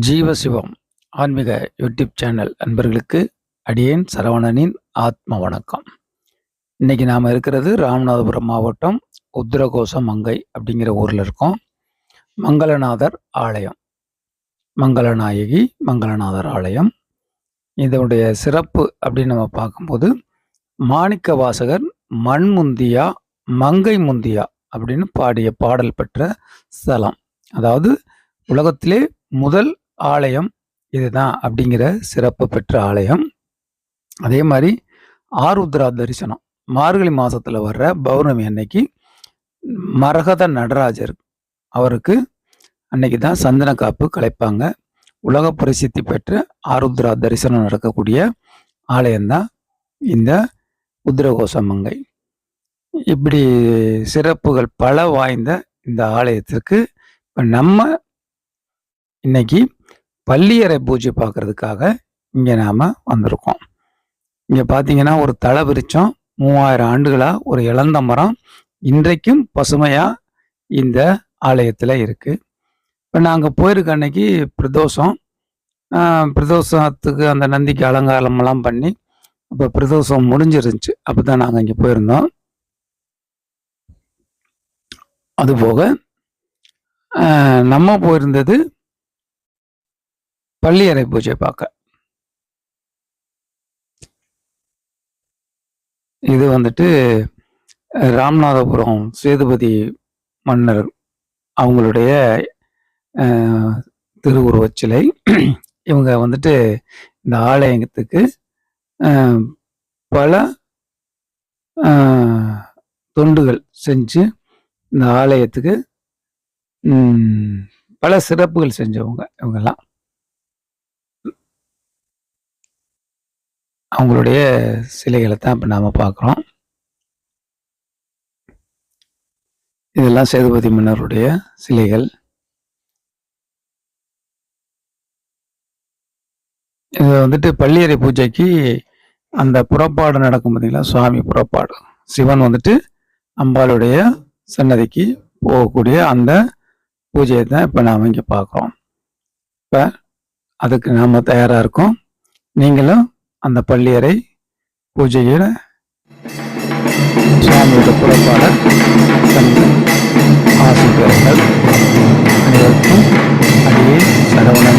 ஜீவசிவம் ஆன்மீக YouTube channel அன்பர்களுக்கு அடியேன் சரவணனின் ஆத்ம வணக்கம். இன்னைக்கு நாம் இருக்கிறது ராமநாதபுரம் மாவட்டம் உத்திரகோச மங்கை அப்படிங்கிற ஊரில் இருக்கோம். மங்களநாதர் ஆலயம். மங்களநாயகி மங்களநாதர் ஆலயம். இதனுடைய சிறப்பு அப்படின்னு நம்ம பார்க்கும்போது மாணிக்க வாசகர் மண்முந்தியா மங்கை முந்தியா அப்படின்னு பாடிய பாடல் பெற்ற ஸ்தலம் அதாவது உலகத்திலே முதல் ஆலயம் இதுதான் அப்படிங்கிற சிறப்பு பெற்ற ஆலயம். அதே மாதிரி ஆருத்ரா தரிசனம். மார்கழி மாதத்தில் வர்ற பௌர்ணமி அன்னைக்கு மரகத நடராஜர் அவருக்கு அன்னைக்கு தான் சந்தன காப்பு கலைப்பாங்க. உலக பிரசித்தி பெற்ற ஆருத்ரா தரிசனம் நடக்கக்கூடிய ஆலயம்தான் இந்த உத்திரகோசமங்கை இப்படி சிறப்புகள் பல வாய்ந்த இந்த ஆலயத்திற்கு இப்போ நம்ம இன்னைக்கு பள்ளியறை பூஜை பார்க்கறதுக்காக இங்கே நாம் வந்திருக்கோம். இங்கே பார்த்தீங்கன்னா ஒரு தலை விரிச்சம் மூவாயிரம் ஆண்டுகளாக ஒரு இழந்த மரம் இன்றைக்கும் பசுமையாக இந்த ஆலயத்தில் இருக்குது இப்போ நாங்கள் போயிருக்க அன்னைக்கு பிரதோஷம் பிரதோஷத்துக்கு அந்த நந்திக்கு அலங்காரமெல்லாம் பண்ணி இப்போ பிரதோஷம் முடிஞ்சிருந்துச்சு. அப்போ தான் நாங்கள் இங்கே போயிருந்தோம். அதுபோக நம்ம போயிருந்தது பள்ளியறை பூஜை பார்க்க. இது வந்துட்டு ராமநாதபுரம் சேதுபதி மன்னர் அவங்களுடைய அஹ், திருவுருவச் சிலை இவங்க வந்துட்டு இந்த ஆலயத்துக்கு பல தொண்டுகள் செஞ்சு இந்த ஆலயத்துக்கு பல சிறப்புகள் செஞ்சவங்க இவங்கெல்லாம். அவங்களுடைய சிலைகளை தான் இப்போ நாம் பார்க்குறோம். இதெல்லாம் சேதுபதி மன்னருடைய சிலைகள். இது வந்துட்டு பள்ளியறை பூஜைக்கு அந்த புறப்பாடு நடக்கும் பார்த்தீங்களா சுவாமி புறப்பாடு. சிவன் வந்துட்டு அம்பாளுடைய சன்னதிக்கு போகக்கூடிய அந்த பூஜையை தான் இப்போ நாம் இங்கே பார்க்குறோம். இப்போ அதுக்கு நாம் தயாராக இருக்கோம். நீங்களும் அந்த பள்ளியறை பூஜையில் சுவாமியோட புறப்பாட கண்டு ஆசை அனைவருக்கும் அடியே சரவண